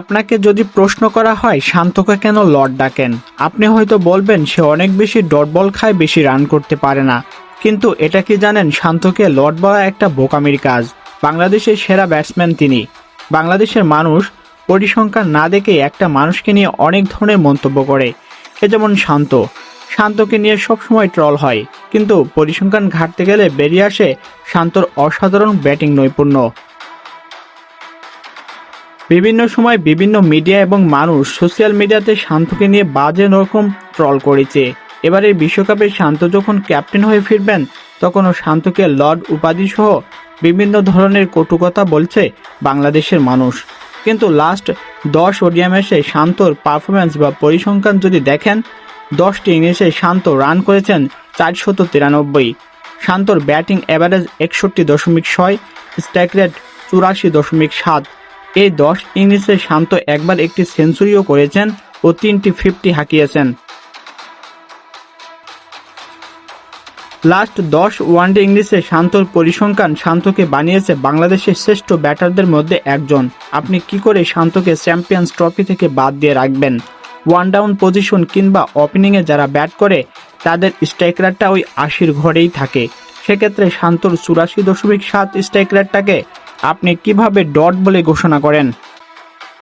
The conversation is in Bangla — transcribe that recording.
আপনাকে যদি প্রশ্ন করা হয়, শান্তকে কেন লর্ড ডাকেন? আপনি হয়তো বলবেন, সে অনেক বেশি ডট বল খায়, বেশি রান করতে পারে না। কিন্তু এটা কি জানেন, শান্তকে লর্ড বলা একটা বোকামির কাজ। বাংলাদেশের সেরা ব্যাটসম্যান তিনি। বাংলাদেশের মানুষ পরিসংখ্যান না দেখে একটা মানুষকে নিয়ে অনেক ধরনের মন্তব্য করে। সে যেমন শান্ত। শান্তকে নিয়ে সবসময় ট্রল হয়। কিন্তু পরিসংখ্যান ঘাটতে গেলে বেরিয়ে আসে শান্তর অসাধারণ ব্যাটিং নৈপুণ্য। বিভিন্ন সময় বিভিন্ন মিডিয়া এবং মানুষ সোশ্যাল মিডিয়াতে শান্তকে নিয়ে বাজে রকম ট্রল করেছে। এবারে বিশ্বকাপে শান্ত যখন ক্যাপ্টেন হয়ে ফিরবেন, তখনও শান্তকে লর্ড উপাধি সহ বিভিন্ন ধরনের কটুকথা বলছে বাংলাদেশের মানুষ। কিন্তু লাস্ট দশ ওডিয়া ম্যাচে শান্তর পারফরমেন্স বা পরিসংখ্যান যদি দেখেন, দশটি ইনিংসে শান্ত রান করেছেন চারশত তিরানব্বই। শান্তর ব্যাটিং অ্যাভারেজ একষট্টি দশমিক ছয় স্ট্রাইক রেট চুরাশি দশমিক সাত। এই দশ ইনিংসে শান্ত একবার একটি সেঞ্চুরিও করেছেন ও তিনটি ফিফটি হাঁকিয়েছেন। লাস্ট দশ ওয়ানডে ইংলিশে শান্তর পরিসংখ্যান শান্তকে বানিয়েছে বাংলাদেশের শ্রেষ্ঠ ব্যাটারদের মধ্যে একজন। আপনি কি করে শান্তকে চ্যাম্পিয়ন্স ট্রফি থেকে বাদ দিয়ে রাখবেন? ওয়ান ডাউন পজিশন কিংবা ওপেনিংয়ে যারা ব্যাট করে, তাদের স্ট্রাইক রেটটা ওই আশির ঘরেই থাকে। সেক্ষেত্রে শান্তর চুরাশি দশমিক সাত স্ট্রাইক রেটটাকে আপনি কীভাবে ডট বলে ঘোষণা করেন?